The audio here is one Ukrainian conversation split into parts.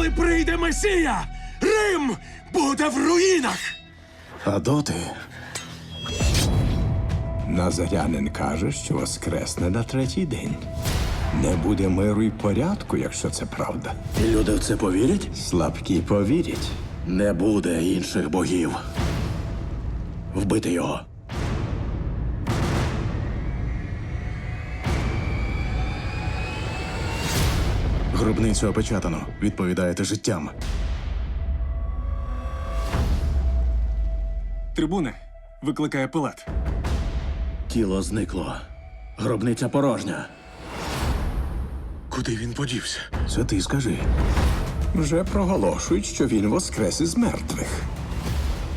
Коли прийде Месія, Рим буде в руїнах. А доти Назарянин каже, що воскресне на третій день. Не буде миру і порядку, якщо це правда. люди в це повірять? Слабкі повірять. Не буде інших богів. Вбити його. Гробницю опечатано. Відповідаєте життям. Трибуни викликає пилат. Тіло зникло. Гробниця порожня. Куди він подівся? Це ти скажи. Вже проголошують, що він воскрес із мертвих.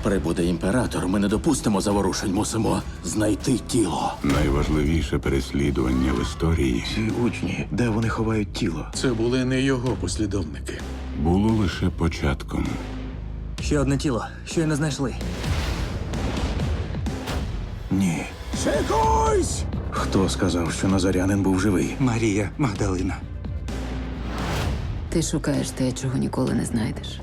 Прибуде імператор, ми не допустимо заворушень, мусимо знайти тіло. Найважливіше переслідування в історії Ці учні, де вони ховають тіло? Це були не його послідовники. було лише початком. Ще одне тіло, щойно знайшли. Ні. Шикуйсь! Хто сказав, що Назарянин був живий? Марія Магдалина. Ти шукаєш те, чого ніколи не знайдеш.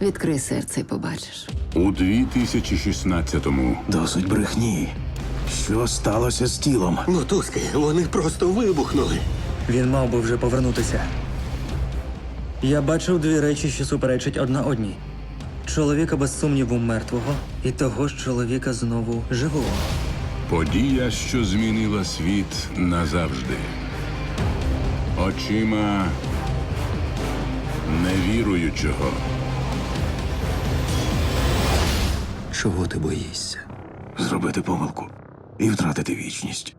Відкрий серце і побачиш. У 2016-му Досить брехні. Що сталося з тілом? Мотузки, вони просто вибухнули. Він мав би вже повернутися. Я бачив дві речі, що суперечать одна одній: чоловіка без сумніву мертвого і того ж чоловіка знову живого. подія, що змінила світ назавжди. Очима невіруючого. Чого ти боїшся? Зробити помилку і втратити вічність.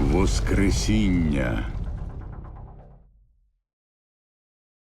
Воскресіння.